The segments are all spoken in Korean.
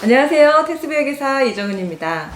안녕하세요. 텍스비회계사 이정은입니다.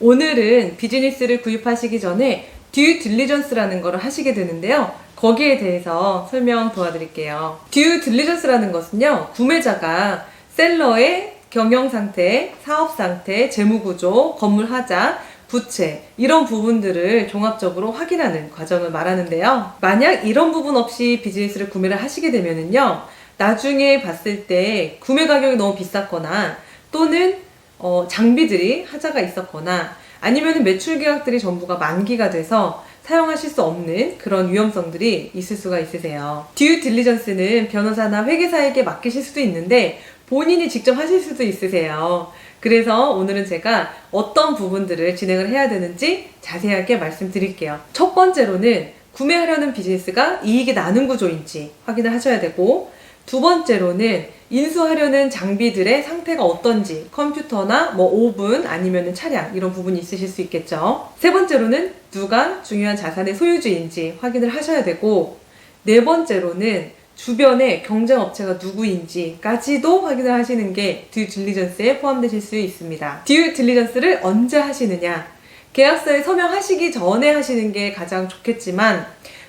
오늘은 비즈니스를 구입하시기 전에 듀 딜리전스라는 거를 하시게 되는데요. 거기에 대해서 설명 도와드릴게요. 듀 딜리전스라는 것은요, 구매자가 셀러의 경영 상태, 사업 상태, 재무 구조, 건물 하자, 부채 이런 부분들을 종합적으로 확인하는 과정을 말하는데요. 만약 이런 부분 없이 비즈니스를 구매를 하시게 되면은요. 나중에 봤을 때 구매 가격이 너무 비쌌거나 또는 어, 장비들이 하자가 있었거나 아니면 매출 계약들이 전부가 만기가 돼서 사용하실 수 없는 그런 위험성들이 있을 수가 있으세요. 듀 딜리전스는 변호사나 회계사에게 맡기실 수도 있는데 본인이 직접 하실 수도 있으세요. 그래서 오늘은 제가 어떤 부분들을 진행을 해야 되는지 자세하게 말씀드릴게요. 첫 번째로는 구매하려는 비즈니스가 이익이 나는 구조인지 확인을 하셔야 되고 두 번째로는 인수하려는 장비들의 상태가 어떤지 컴퓨터나 뭐 오븐 아니면 차량 이런 부분이 있으실 수 있겠죠. 세 번째로는 누가 중요한 자산의 소유주인지 확인을 하셔야 되고 네 번째로는 주변에 경쟁 업체가 누구인지까지도 확인을 하시는 게 듀 딜리전스에 포함되실 수 있습니다. 듀 딜리전스를 언제 하시느냐? 계약서에 서명하시기 전에 하시는 게 가장 좋겠지만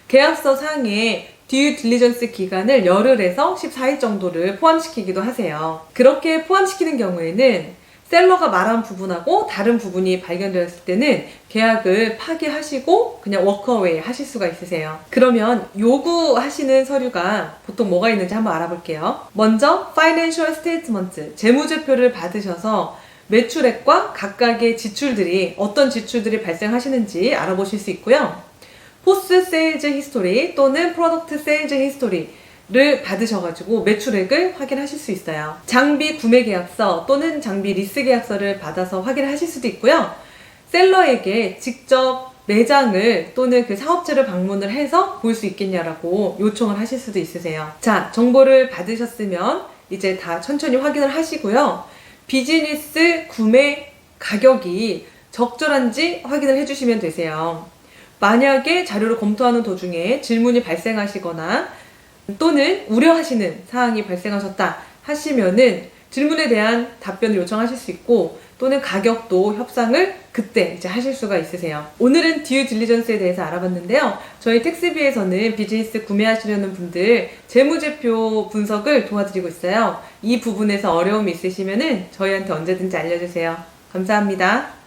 계약서 상에 듀 딜리전스 기간을 열흘에서 14일 정도를 포함시키기도 하세요. 그렇게 포함시키는 경우에는 셀러가 말한 부분하고 다른 부분이 발견되었을 때는 계약을 파기하시고 그냥 워커웨이 하실 수가 있으세요. 그러면 요구하시는 서류가 보통 뭐가 있는지 한번 알아볼게요. 먼저 Financial Statement 재무제표를 받으셔서 매출액과 각각의 지출들이 어떤 지출들이 발생하시는지 알아보실 수 있고요. 포스 세일즈 히스토리 또는 프로덕트 세일즈 히스토리를 받으셔가지고 매출액을 확인하실 수 있어요. 장비 구매 계약서 또는 장비 리스 계약서를 받아서 확인하실 수도 있고요. 셀러에게 직접 매장을 또는 그 사업체를 방문을 해서 볼 수 있겠냐라고 요청을 하실 수도 있으세요. 자, 정보를 받으셨으면 이제 다 천천히 확인을 하시고요. 비즈니스 구매 가격이 적절한지 확인을 해주시면 되세요. 만약에 자료를 검토하는 도중에 질문이 발생하시거나 또는 우려하시는 사항이 발생하셨다 하시면은 질문에 대한 답변을 요청하실 수 있고 또는 가격도 협상을 그때 이제 하실 수가 있으세요. 오늘은 듀 딜리전스에 대해서 알아봤는데요. 저희 텍스비에서는 비즈니스 구매하시려는 분들 재무제표 분석을 도와드리고 있어요. 이 부분에서 어려움이 있으시면은 저희한테 언제든지 알려주세요. 감사합니다.